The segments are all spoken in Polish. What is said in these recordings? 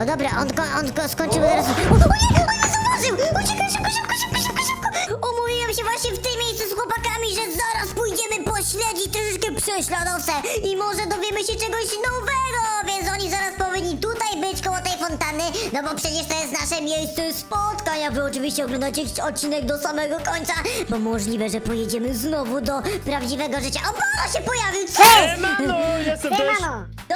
O dobra, on, go, on go skończył zaraz. O, o nie, on nie zauważył! Uciekaj szybko, szybko, szybko, szybko, szybko! Umówiłem się właśnie w tym miejscu z chłopakami, że zaraz pójdziemy pośledzić troszeczkę prześladowcę i może dowiemy się czegoś nowego, więc oni zaraz powinni tutaj być koło tej fontanny, no bo przecież to jest nasze miejsce spotkań, a wy oczywiście oglądacie odcinek do samego końca, bo możliwe, że pojedziemy znowu do prawdziwego życia. O, Bolo się pojawił! Co? Mano, jestem też.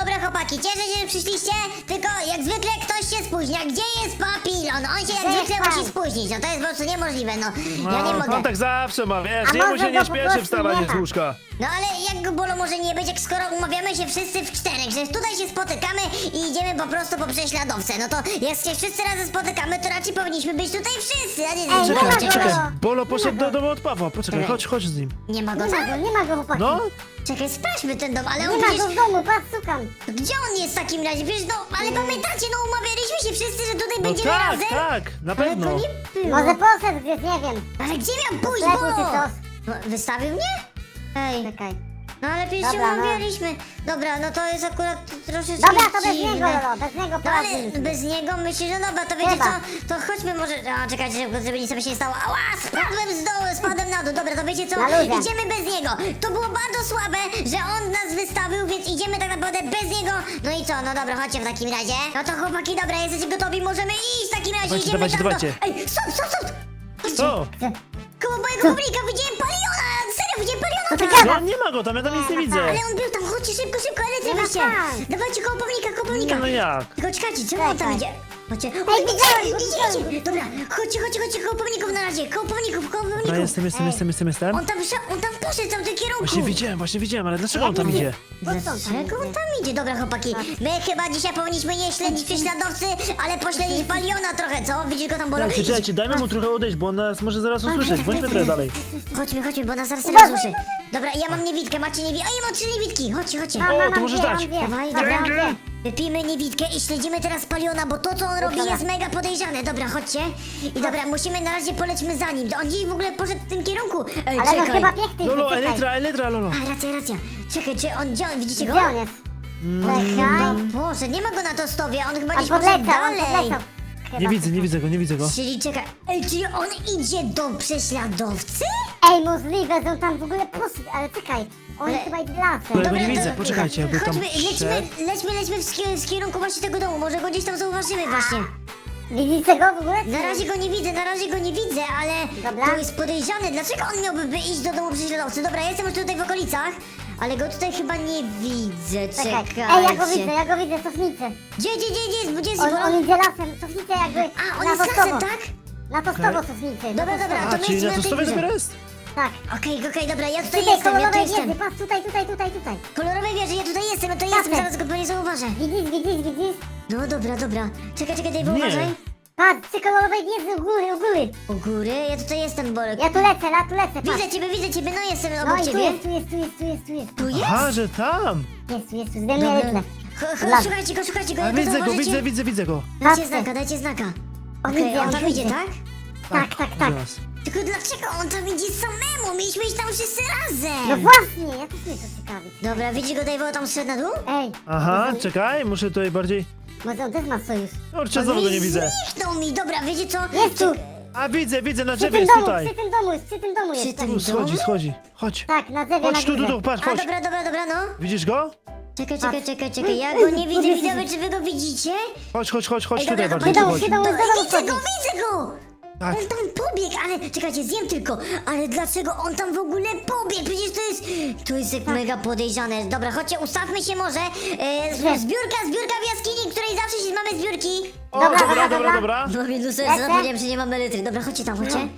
Dobra chłopaki, cieszę się, że przyszliście, tylko jak zwykle ktoś się spóźnia. Gdzie jest papilon? On się jak Gdzie zwykle pan? musi spóźnić, no to jest po prostu niemożliwe, no. Ja nie No, mogę. on tak zawsze ma, wiesz, A jemu może się go nie po śpieszy prostu wstawanie z ma. łóżka. No ale jak go bolo może nie być, jak skoro umawiamy się wszyscy w czterech, że tutaj się spotykamy i idziemy po prostu po prześladowcę, no to jak się wszyscy razem spotykamy, to raczej powinniśmy być tutaj wszyscy, a nie... Ej, nie, nie ma Czekaj, go. czekaj, Bolo. Poszedł do domu od Pawła, poczekaj, Czekaj. chodź, chodź z nim. nie ma go Nie ma tam? go, nie ma go chłopaki. No, Czekaj, sprawdźmy ten dom, ale Nie on ma go w domu, patrz, szukam. Gdzie on jest w takim razie? Wiesz, no, ale pamiętacie, no umawialiśmy się wszyscy, że tutaj no będziemy tak, razem? tak, na Ale pewno. go nie było. Może poszedł gdzieś, nie wiem. Ale gdzie miał pójść, coś. No, Wystawił mnie? Ej, Czekaj. No ale przecież się Dobra, no. umawialiśmy. Dobra, no to jest akurat troszeczkę Dobra, to bez dziwne. niego, Lolo, bez niego No ale bez niego myślisz, że dobra, to wiecie Chyba. co, to chodźmy może, a czekajcie, żeby- żeby nic sobie się nie stało, ała, spadłem z dołu, spadłem na dół, dobra, to wiecie co, Na luzie. idziemy bez niego, to było bardzo słabe, że on nas wystawił, więc idziemy tak naprawdę bez niego, no i co, no dobra, chodźcie w takim razie, no to chłopaki, dobra, jesteście gotowi, możemy iść w takim razie, Dawajcie, idziemy dawajcie, tam dawajcie. do... Ej, stop, stop, stop, Co? koło mojego publika widziałem Paliona, widziałem Paliona To. No nie ma go tam, ja tam nic nie widzę. Ale on był tam, chodźcie szybko, szybko, ale Nie ma wyjście. szans. Dawajcie koło pomnika, koło pomnika. No, no jak? Tylko czekajcie, czemu on tam idzie? Chodźcie. Ej, Oj, widziałem widziałem. Dobra, chodźcie, chodźcie, chodźcie, koło pomników na razie, koło pomników, koło No jestem, jestem, Ej. jestem, jestem, jestem. On tam, on tam poszedł tam w tym kierunku. Właśnie widziałem, właśnie widziałem, ale dlaczego on tam idzie? Dlaczego on tam idzie? Dobra, chłopaki, my chyba dzisiaj powinniśmy nie śledzić prześladowcy, ale pośledzić Paliona trochę, co? Widzisz go tam, Bolo? Czekajcie, czekajcie, dajmy mu trochę odejść, bo on nas może zaraz usłyszeć. Bądźmy trochę dalej. Chodźmy, chodźmy, bo nas zaraz Uważaj. teraz uszy. Dobra, ja mam niewidkę, macie niewidkę. O, ja mam trzy niewidki, chodźcie, chodźcie. O, to możesz dać. Dawaj, Dobra, dobra. Wypijmy niewidkę i śledzimy teraz Paliona, bo to co on robi Dobra. jest mega podejrzane. Dobra, chodźcie. I dobra, musimy na razie polećmy za nim. On gdzieś w ogóle poszedł w tym kierunku. Ej, Ale no czekaj. chyba piękny Lolo, czekaj. Elytra, Elytra, Lolo. A, racja, racja. Czekaj, czy on, gdzie on, widzicie go? Gdzie on jest? Czekaj. poszedł, nie ma go na to stowie, on chyba On gdzieś poszedł podlecał, on dalej. podlecał. Chyba. Nie widzę, nie widzę go, nie widzę go. Czyli czekaj, ej, czyli on idzie do prześladowcy? Ej, możliwe, że on tam w ogóle poszedł, ale czekaj. On Ale- chyba idzie lasem. Ale- go nie widzę, poczekajcie, jakby tam Chodźmy, lećmy, lećmy, lećmy w, ski- w kierunku właśnie tego domu, może go gdzieś tam zauważymy właśnie. Widzicie go w ogóle? Na razie go nie widzę, na razie go nie widzę, ale Dobra. to jest podejrzane. Dlaczego on miałby by iść do domu prześladowcy? Dobra, ja jestem już tutaj w okolicach, ale go tutaj chyba nie widzę. Czekaj. Czekajcie. Ej, ja go widzę, ja go widzę, cofnicę. Gdzie, gdzie, gdzie, gdzie jest? Gdzie jest? On, Bo on idzie lasem, cofnicę jakby A, on na jest to lasem, tak? Na to stowo cofnicę. na Dobra, to dobra, to A, my czyli na to górze. dopiero jest? Tak. Okej, okej, dobra, ja tutaj Tutaj jestem, ja tu kolorowej jestem. wieży, patrz tutaj, tutaj, tutaj, tutaj. Kolorowej wieży, ja tutaj jestem, ja tutaj jestem, Jasne. zaraz go nie zauważę. Widzisz, widzisz, widzisz? No dobra, dobra. Czekaj, czekaj, Dave, Nie. uważaj. Patrz, przy kolorowej wieży u góry, u góry. U góry, ja tutaj jestem, Bolek. Ja tu lecę, ja tu lecę, patrz. Widzę ciebie, widzę ciebie, no jestem No obok i tu ciebie. jest, tu jest, tu jest, tu jest, tu jest. Tu jest? Aha, że tam. Jest, tu jest, tu zdejmuję Dobra. rytmę. Ch- ch- Dobra. Szukajcie go, szukajcie go, A go widzę go, widzę, widzę, widzę go. Dajcie Patrzę. znaka, dajcie znaka. Okej, idzie, on tam idzie, idzie. tak? Tak, tak, tak. Zaraz. Tylko dlaczego on tam idzie samemu? Mieliśmy iść tam wszyscy razem. No właśnie, ja też mnie to ciekawi. Dobra, widzi go Dave, tam szedł na dół? Ej, Aha, czekaj, muszę tutaj bardziej... może on też ma sojusz. Kurczę, znowu go nie widzę. Zniknął mi, dobra, wiecie co? Jest tu, A widzę, widzę, na przy drzewie tym jest domu, tutaj. przy tym domu jest, przy tym domu Przy jest. tym tak. Tu schodzi, schodzi. Chodź. Tak, na drzewie, na Chodź tu, tu, górze. tu, patrz, A chodź. dobra, dobra, dobra, no. Widzisz go? Czekaj, czekaj, czekaj, czekaj, ja go nie widzę, widzowie, czy wy go widzicie? Chodź, chodź, chodź, chodź Ej, tutaj dobra, bardziej, tu chodź. domu widzę go, widzę go! Tak. On tam pobiegł, ale czekajcie, zjem tylko, ale dlaczego on tam w ogóle pobiegł? Przecież to jest, to jest Tak. jak mega podejrzane. Dobra, chodźcie, ustawmy się może. E, zbiórka, zbiórka w jaskini, której zawsze się mamy zbiórki. O, Dobra, dobra, dobra, dobra, dobra. dobra. No więc Lecę. zapomniałem, że nie mamy litry. Dobra, chodźcie tam, chodźcie.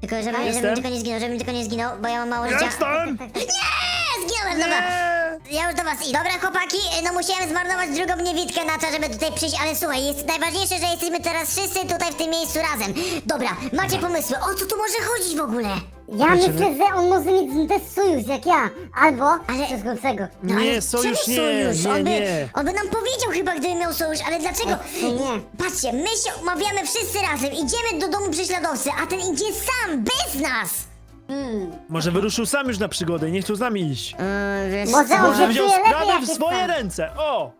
Tylko żeby, żeby Jestem. tylko nie zginął, żeby tylko nie zginął, bo ja mam mało życia. Jestem! Nie, zginąłem, dobra. Nie! Ja już do was i dobra chłopaki, no musiałem zmarnować drugą niewidkę na to, żeby tutaj przyjść, ale słuchaj, jest najważniejsze, że jesteśmy teraz wszyscy tutaj w tym miejscu razem. Dobra, macie pomysły, o co tu może chodzić w ogóle? Ja myślę, że on może mieć też sojusz jak ja. Albo Ale- coś gorszego. No, Nie, ale sojusz czemu nie, sojusz? nie, on by, nie. On by nam powiedział chyba, gdyby miał sojusz, ale dlaczego? Ej, nie. Patrzcie, my się umawiamy wszyscy razem, idziemy do domu prześladowcy, a ten idzie sam, bez nas! Hmm. Może wyruszył sam już na przygodę i nie chciał z nami iść. Yy, wiesz Może co? on Może wziął lepiej, sprawę w swoje sam. ręce. O!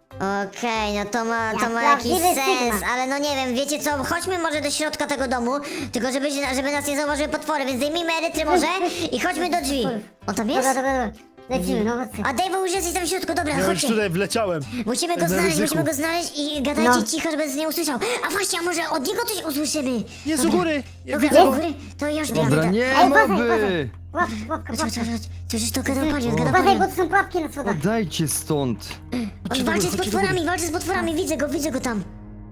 Okej, no to ma, to Jak ma jakiś prawdziwy sens, Sigma. ale no nie wiem, wiecie co, chodźmy może do środka tego domu, tylko żeby, żeby nas nie zauważyły potwory, więc zdejmijmy erytry może i chodźmy do drzwi. On tam jest? Dobra, dobra, dobra. Lecimy, no. A Dave już jesteś tam w środku, dobra, Ja już chodźcie. tutaj wleciałem. Musimy go Na znaleźć, ryzyku. musimy go znaleźć i gadajcie No. cicho, żeby nas nie usłyszał. A właśnie, a może od niego coś usłyszymy? Jest Dobra. u góry. Ja Dobra, widzę go. góry, to ja już Dobra, biegnę. nie Ej, uważaj, moby! uważaj. Łap, łapka, Chodź, chodź, łapka. chodź, Słyszysz to gadał Uważaj, bo to są pułapki na schodach. Oddajcie stąd! On walczy z potworami, walczy z potworami, widzę go, widzę go tam.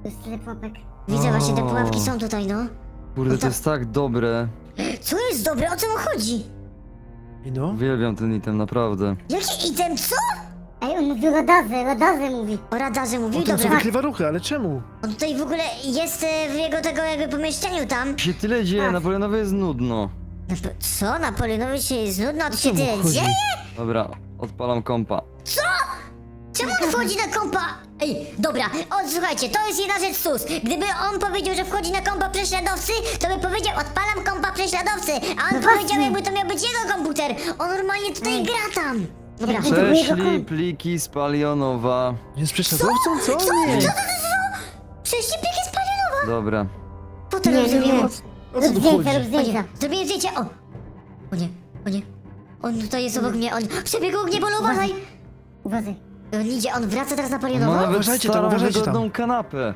To jest tyle pułapek. Widzę właśnie, te O. pułapki są tutaj, no. Kurde, to jest tak dobre. Co jest dobre, o co mu chodzi? I no. Uwielbiam ten item, naprawdę. Jaki item, co? Ej, on mówi radazę, radazę mówi. O radarze mówił, Potem co dobra. wykrywa ruchy, ale czemu? On tutaj w ogóle jest e, w jego tego jakby pomieszczeniu tam. się tyle dzieje, Tak. Jest nudno. No to Co? Napoleonowi się jest nudno, a tu się co tyle dzieje? Dobra, odpalam kompa. Czemu on wchodzi na kompa? Ej, dobra, o, słuchajcie, to jest jedna rzecz sus. Gdyby on powiedział, że wchodzi na kompa prześladowcy, to by powiedział, odpalam kompa prześladowcy. A on No powiedział, właśnie. jakby to miał być jego komputer. On normalnie tutaj gra tam. Dobra. To Prześlij komp. pliki z Palionowa. Jest prześladowcą? Co? Nie. Prześcipik jest palionowa. Dobra. Fotel Nie, nie, zrobiłem. nie. O co Rób tu zdjęcia, chodzi? rób O zdjęcia. nie, zrobiłem zdjęcie, o! O nie, o nie. On tutaj jest obok mnie, on przebiegł mnie, bolu, uważaj! Uważaj. On idzie, on wraca teraz na Ma Palionowo? nawet Uważajcie tam, starą, uważajcie tam. wygodną kanapę.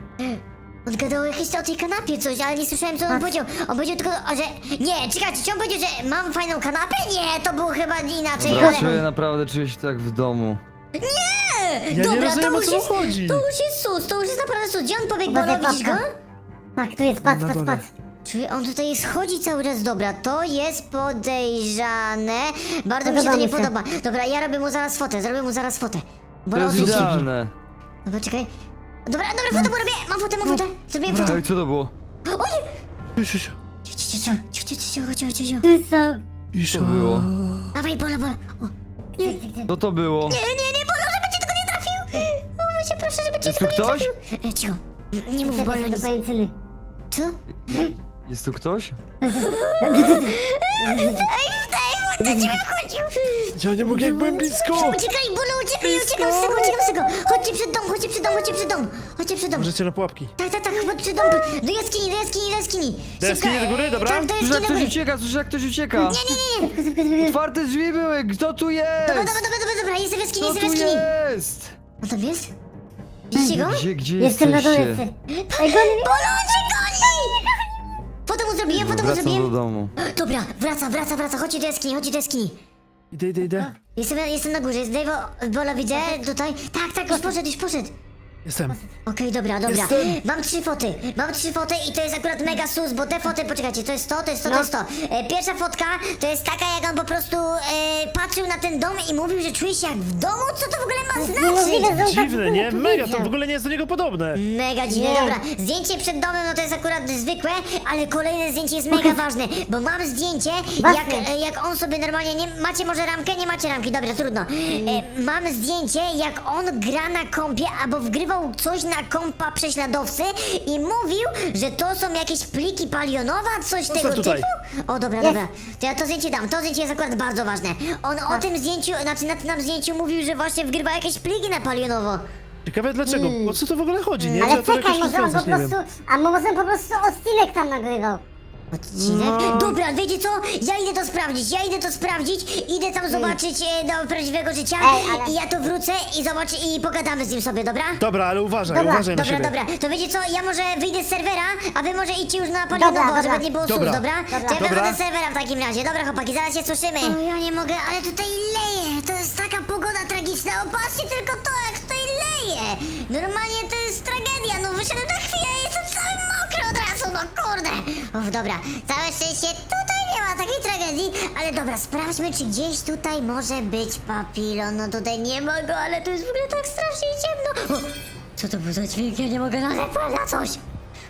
On gadał jakieś o tej kanapie coś, ale nie słyszałem co on powiedział. On powiedział tylko, o, że... Nie, czekajcie, czy on powiedział, że mam fajną kanapę? Nie, to było chyba inaczej, Dobra, ale... czuję naprawdę, czuję się tak w domu. Nie! Ja nie Dobra, rozumiem, to o już co jest... chodzi. To już jest sus, to już jest naprawdę sus. Gdzie on pobiegł, Uważaj, Bolo, widzisz go? Tak, tu jest, patrz, Na patrz, dole. patrz. Czyli on tutaj schodzi cały czas, dobra, to jest podejrzane. Bardzo mi się to Podoba nie mi się. podoba. Dobra, ja robię mu zaraz fotę, zrobię mu zaraz fotę. To jest się. idealne. Dobra, czekaj. Dobra, dobra, fotę mu robię, mam fotę, mam fotę. Zrobiłem fotę. Ej, co to było? O nie! Ciu, ciu, ciu. Cicho, cicho, cicho, cicho, cicho, cicho, cicho. I Co to było? Dawaj, Bolo, Bolo. O, Gdzie, gdzie, gdzie? Co to było? Nie, nie, nie, Bolo, żeby cię tylko nie trafił. O, cię proszę, żeby cię Jest tylko tu nie ktoś? trafił. E, cicho. Nie mów, Bolo, do nic. Co? Jest tu ktoś? Ej, do ciebie chodził. Ja nie mogę, jak byłem blisko. Uciekaj, Bolo, uciekaj, uciekam z tego, uciekam z tego. Chodźcie przed dom, chodźcie przed dom, chodźcie przed dom. Chodźcie przed dom. Możecie na pułapki. Tak, tak, tak, chodź przed dom. Do jaskini, do jaskini, do jaskini. Do jaskini do góry, e, dobra? Tak, do Słyszę, jaskini jak do ktoś góry. ucieka, słyszę, jak ktoś ucieka. Nie, nie, nie, nie. Otwarte drzwi były, kto tu jest? Dobra, dobra, dobra, dobra, dobra, jestem w jaskini, Kto jestem w tu jaskini. jest? On tam jest? Widzicie go? Gdzie, gdzie Jestem na dole, jesteście? jestem. Ej, goni mnie. Bolo, goni! Foto mu zrobiłem, foto mu Wracam do zrobiłem. domu. Dobra, wraca, wraca, wraca, chodźcie do jaskini, chodźcie do jaskini. Idę, idę, idę. Jestem, jestem na górze, jest Dave'o, Bola widzę, tutaj. Tak, tak, już poszedł, już poszedł. Jestem. Okej, dobra, dobra. Jestem. Mam trzy foty. Mam trzy foty i to jest akurat mega sus, bo te foty, poczekajcie, to jest to, to jest to, to No. jest to. E, pierwsza fotka to jest taka, jak on po prostu e, patrzył na ten dom i mówił, że czuje się jak w domu. Co to w ogóle ma Niemożliwe, znaczyć? że on tak Dziwne, nie? Mega, to w ogóle nie jest do niego podobne. Mega dziwne, Nie. dobra. Zdjęcie przed domem, no to jest akurat zwykłe, ale kolejne zdjęcie jest mega ważne, bo mam zdjęcie, jak, Ważne. e, jak on sobie normalnie, nie, macie może ramkę? Nie macie ramki, dobra, trudno. E, mam zdjęcie, jak on gra na kompie, albo coś na kompa prześladowcy i mówił, że to są jakieś pliki palionowa, coś tego tutaj. typu. O, dobra, dobra. To ja to zdjęcie dam, to zdjęcie jest akurat bardzo ważne. On o tym zdjęciu, znaczy na tym zdjęciu mówił, że właśnie wgrywa jakieś pliki na palionowo. Ciekawe dlaczego. O co to w ogóle chodzi, nie? Ale to czekaj, może on po rozwiązać, nie wiem. prostu... A może on po prostu odcinek tam nagrywał. Odcinek? No. Dobra, wiecie co? Ja idę to sprawdzić, ja idę to sprawdzić, idę tam zobaczyć e, do prawdziwego życia Ej, ale- i ja tu wrócę i zobaczę i pogadamy z nim sobie, dobra? Dobra, ale uważaj, Dobra, uważaj na Dobra, siebie. dobra, to wiecie co, ja może wyjdę z serwera, a wy może idźcie już na palionowo, dobra. żeby nie było sus, Dobra. dobra? Dobra. To ja Dobra. wychodzę z serwera w takim razie, dobra chłopaki, zaraz się słyszymy. O, ja nie mogę, ale tutaj leje, to jest taka pogoda tragiczna, o patrzcie tylko to, jak tutaj leje. Normalnie to jest tragedia, no wyszedłem na chwilę i no kurde. O, dobra, całe szczęście tutaj nie ma takiej tragedii, ale dobra, sprawdźmy, czy gdzieś tutaj może być papilon, no tutaj nie ma go, ale tu jest w ogóle tak strasznie ciemno. O, co to był za dźwięk? Ja nie mogę nawet na coś.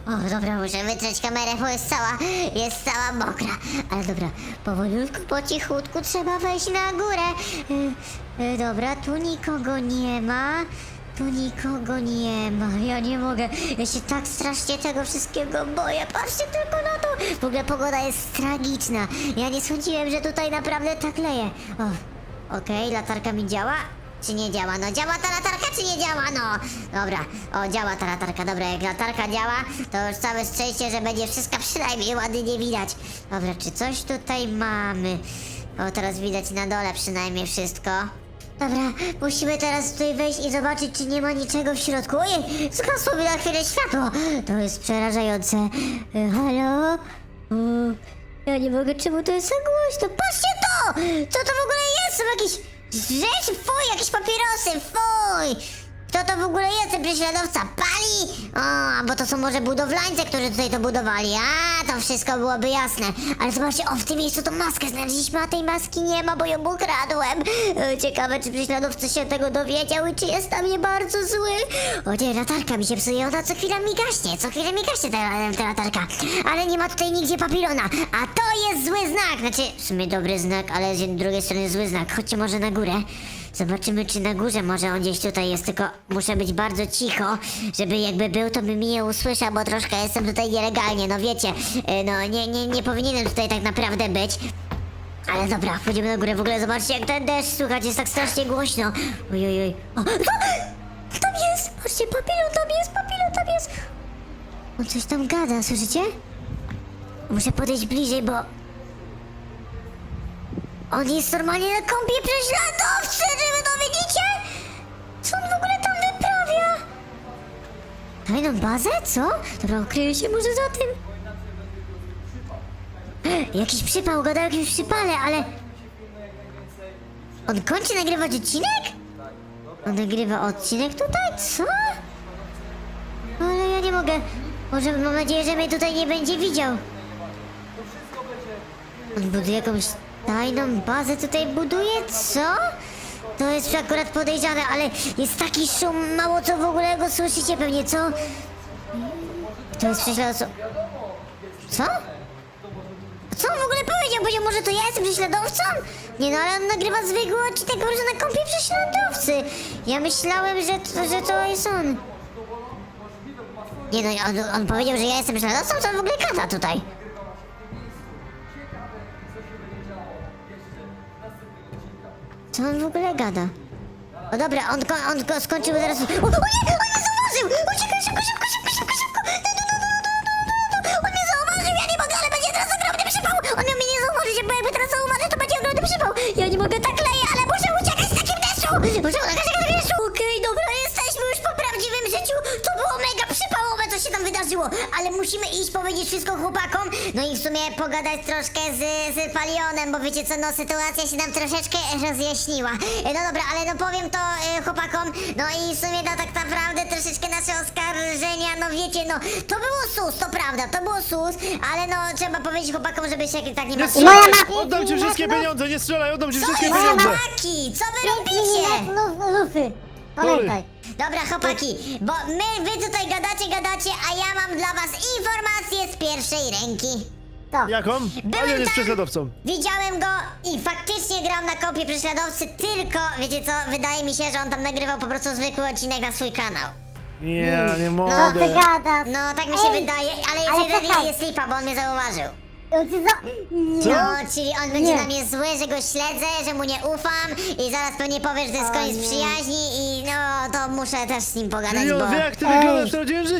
O, dobra, muszę wytrzeć kamerę, bo jest cała, jest cała mokra. Ale dobra, powolutku, po cichutku trzeba wejść na górę. Y, y, dobra, tu nikogo nie ma. Tu nikogo nie ma, ja nie mogę. Ja się tak strasznie tego wszystkiego boję. Patrzcie tylko na to. W ogóle pogoda jest tragiczna. Ja nie sądziłem, że tutaj naprawdę tak leje. O, okej, latarka mi działa. Czy nie działa? No działa ta latarka, czy nie działa? No, dobra. O, działa ta latarka. Dobra, jak latarka działa, to już całe szczęście, że będzie wszystko przynajmniej ładnie widać. Dobra, czy coś tutaj mamy? O, teraz widać na dole przynajmniej wszystko. Dobra, musimy teraz tutaj wejść i zobaczyć, czy nie ma niczego w środku. Ojej, zgasło mi na chwilę światło. To jest przerażające. E, halo? O, ja nie mogę, czemu to jest tak głośno? Patrzcie to! Co to w ogóle jest? Są jakieś rzeczy, fuj, jakieś papierosy, fuj! Kto to w ogóle jest, ten prześladowca? Pali? O, bo to są może budowlańcy, którzy tutaj to budowali. A, to wszystko byłoby jasne. Ale zobaczcie, o, w tym miejscu tą maskę znaleźliśmy, a tej maski nie ma, bo ją ukradłem. E, Ciekawe, czy prześladowca się tego dowiedział i czy jest tam nie bardzo zły. O nie, latarka mi się psuje, ona co chwila mi gaśnie, co chwilę mi gaśnie ta, ta latarka. Ale nie ma tutaj nigdzie papilona, a to jest zły znak. Znaczy, w sumie dobry znak, ale z drugiej strony zły znak. Chodźcie może na górę. Zobaczymy, czy na górze może on gdzieś tutaj jest, tylko muszę być bardzo cicho, żeby jakby był, to by mnie nie usłyszał, bo troszkę jestem tutaj nielegalnie, no wiecie, y, no nie, nie, nie powinienem tutaj tak naprawdę być. Ale dobra, wchodzimy na górę, w ogóle zobaczcie jak ten deszcz słychać, jest tak strasznie głośno. Oj, oj. O, co? Tam jest, patrzcie, papilon tam jest, papilon tam jest. On coś tam gada, słyszycie? Muszę podejść bliżej, bo on jest normalnie na kąpie prześladowcy, czy wy to widzicie? Co on w ogóle tam wyprawia? Tajną bazę? Co? Dobra, ukryję się może za tym. Jakiś przypał, gadał o jakimś przypale, ale... On kończy nagrywać odcinek? On nagrywa odcinek tutaj? Co? Ale ja nie mogę. Może mam nadzieję, że mnie tutaj nie będzie widział. On buduje jakąś tajną bazę tutaj buduje? Co? To jest akurat podejrzane, ale jest taki szum, mało co w ogóle go słyszycie pewnie, co? To jest prześladowcą. Co? Co on w ogóle powiedział? Powiedział, może to ja jestem prześladowcą? Nie no, ale on nagrywa zwykły odcinek, prostu na kąpie prześladowcy. Ja myślałem, że to, że to jest on. Nie no, on, on powiedział, że ja jestem prześladowcą, co on w ogóle gada tutaj? Co on w ogóle gada? O dobra, on, ko- on go skończył teraz... O, o nie, on mnie zauważył! Uciekaj szybko, szybko, szybko, szybko, szybko! On mnie zauważył, ja nie mogę, ale będzie teraz ogromny przypał! On miał mnie nie zauważyć, bo jakby teraz zauważył, to będzie ogromny przypał! Ja nie mogę tak leję, ale muszę uciekać z takim deszczu! Muszę uciekać z takim deszczu! Okej, dobra, jesteśmy już po prawdziwym życiu! To było się tam wydarzyło! Ale musimy iść powiedzieć wszystko chłopakom, no i w sumie pogadać troszkę z, z Palionem, bo wiecie co, no sytuacja się nam troszeczkę rozjaśniła. E, No dobra, ale no powiem to e, chłopakom, no i w sumie no tak naprawdę troszeczkę nasze oskarżenia, no wiecie, no to było sus, to prawda, to było sus, ale no trzeba powiedzieć chłopakom, żeby się tak nie. Moja strzelaj! ma- Oddam ci wszystkie pieniądze, nie strzelaj, oddam ci Co wszystkie jest pieniądze! chłopaki? Co wy robicie? Lufy, lufy. Pamiętaj. Dobra, chłopaki, bo my, wy tutaj gadacie, gadacie, a ja mam dla was informację z pierwszej ręki. To. Jaką? Byłem Alien jest tam. prześladowcą. Widziałem go i faktycznie grał na kopie prześladowcy, tylko, wiecie co, wydaje mi się, że on tam nagrywał po prostu zwykły odcinek na swój kanał. Nie, nie No ty mogę. gadasz. No, tak mi się Ej, wydaje, ale ale jeżeli czekaj. jest lipa, bo on mnie zauważył. Ty za... Co? No, czyli on będzie Nie. na mnie zły, że go śledzę, że mu nie ufam i zaraz pewnie powie, że to jest koniec nie. przyjaźni i no, to muszę też z nim pogadać, bo... wie jak ty Ej. wyglądasz w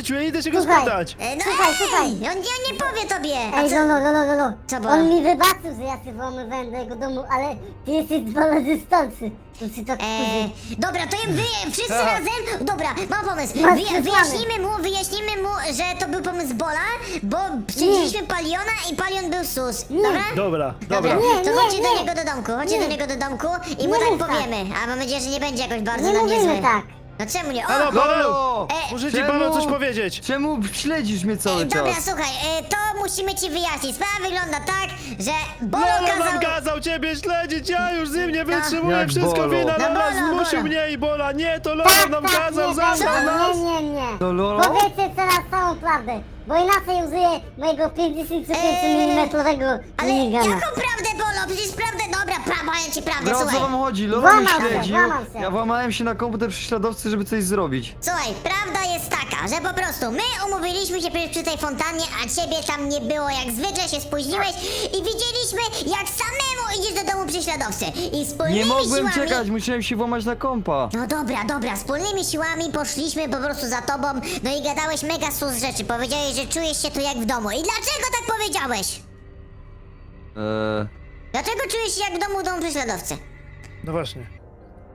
życiu, ja idę się go Słuchaj. spytać. E, No Słuchaj, ej, słuchaj. On, nie- on nie powie tobie. A Ej, co? no, no, no, no, no. Co było? On mi wybaczył, że ja się włamywałem do jego domu, ale ty jesteś dwa razy stolcy. To się tak E, wkurzy. dobra, to ja wy, wszyscy Tak. razem. Dobra, mam pomysł. Masz Wy, wyjaśnimy mu, wyjaśnimy mu, że to był pomysł Bola, bo przyjęliśmy Paliona i Palion był sus. Nie. Dobra? Dobra, Dobra. Nie, to nie, chodźcie do nie. niego do domku, chodźcie Nie. do niego do domku i mu Nie tak mów tak. powiemy. A mam nadzieję, że nie będzie jakoś bardzo Nie na mnie mówimy zły. tak. No czemu nie? O! Halo! E, Muszę ci? Paweł coś powiedzieć. Czemu śledzisz mnie cały E, Dobra, czas? słuchaj, e, to musimy ci wyjaśnić. Sprawa wygląda tak, że Bolo Bolo nam kazał... kazał ciebie śledzić, ja już z nim nie wytrzymuję, Jak wszystko Bolo? wina No na nas, Bolo, zmusił Bolo. mnie i Bola, nie, to Lola Tak, nam tak, kazał, zabrał tak, nas. nie, nie, nie. No, Lolo? Powiedzcie teraz całą prawdę. Bo inaczej użyję mojego 55 Eee, mm Ale minigana. jaką prawdę, Bolo? Przecież prawdę... Dobra, pra, powiem ci prawdę, Dobra, o co słuchaj. wam chodzi? Lola mnie Włamał się, śledził. włamał się. Ja włamałem się na komputer prześladowcy, żeby coś zrobić. Słuchaj, prawda jest taka, że po prostu my umówiliśmy się przy, przy tej fontannie, a ciebie tam nie było, jak zwykle się spóźniłeś i widzieliśmy, jak samemu idziesz do domu prześladowcy. I wspólnymi Nie mogłem siłami... czekać, musiałem się włamać na kompa. No dobra, dobra, wspólnymi siłami poszliśmy po prostu za tobą, no i gadałeś mega sus rzeczy. Powiedziałeś, że czujesz się tu jak w domu. I dlaczego tak powiedziałeś? Eee, Dlaczego czujesz się jak w domu domu prześladowcy? No właśnie.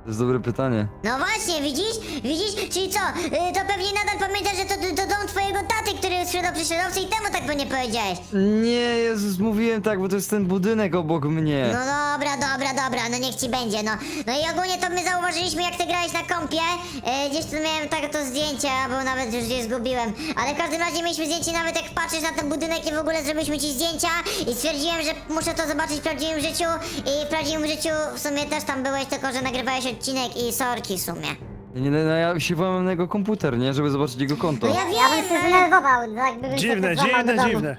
To jest dobre pytanie. No właśnie, widzisz? Widzisz? Czyli co? y, To pewnie nadal pamiętasz, że to, to dom twojego taty, który sprzedał prześladowcy i temu tak pewnie powiedziałeś. Nie, Jezus, mówiłem tak, bo to jest ten budynek obok mnie. No dobra, dobra, dobra, no niech ci będzie, no. No i ogólnie to my zauważyliśmy, jak ty grałeś na kompie. E, gdzieś tu miałem tak to zdjęcie, bo nawet już je zgubiłem. Ale w każdym razie mieliśmy zdjęcie, nawet jak patrzysz na ten budynek i w ogóle zrobiliśmy ci zdjęcia. I stwierdziłem, że muszę to zobaczyć w prawdziwym życiu. I w prawdziwym życiu w sumie też tam byłeś, tylko że nagrywałeś odcinek i sorki w sumie. Nie, no, no ja się włamałem na jego komputer, nie? Żeby zobaczyć jego konto. No ja Ja bym wiem, się ale... zdenerwował, jakbym Dziwne, do dziwne, domu. dziwne.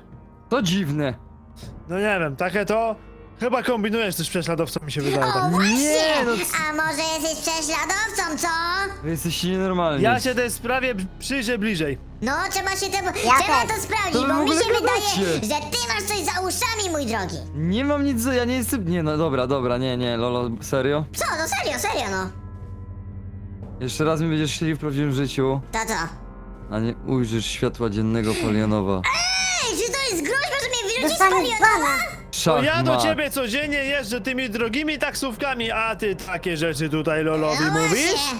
To dziwne. No nie wiem, takie to... Chyba kombinujesz też prześladowcą, mi się wydaje. O Tak. właśnie! Nie, no c- A może jesteś prześladowcą, co? Wy jesteście nienormalni. Ja się tej sprawie przyjrzę bliżej. No, trzeba się temu, Ja trzeba też. to sprawdzić, To wy bo w mi ogóle się wydaje, gadacie. że ty masz coś za uszami, mój drogi. Nie mam nic, ja nie jestem... Nie, no dobra, dobra, nie, nie, Lolo, serio? Co, no serio, serio, no. Jeszcze raz mi będziesz szli w prawdziwym życiu, To co? a nie ujrzysz światła dziennego Polionowa. Ej, czy to jest groźba, że mnie wyrzucisz z Dostaniesz palionowa? To ja do Szachmat. ciebie codziennie jeżdżę tymi drogimi taksówkami, a ty takie rzeczy tutaj Lolowi mówisz?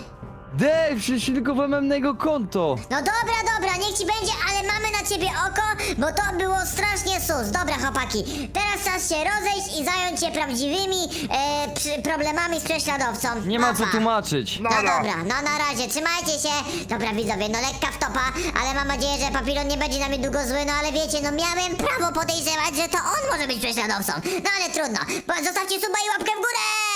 Dave, przecież tylko włamałem na jego konto. No dobra, dobra, niech ci będzie, ale mamy na ciebie oko, bo to było strasznie sus. Dobra, chłopaki, teraz czas się rozejść i zająć się prawdziwymi e, przy, problemami z prześladowcą. Nie ma co tłumaczyć. No Nara. dobra, no na razie, trzymajcie się. Dobra widzowie, no lekka wtopa, ale mam nadzieję, że papilon nie będzie na mnie długo zły, no ale wiecie, no miałem prawo podejrzewać, że to on może być prześladowcą. No ale trudno, Bo zostawcie suba i łapkę w górę!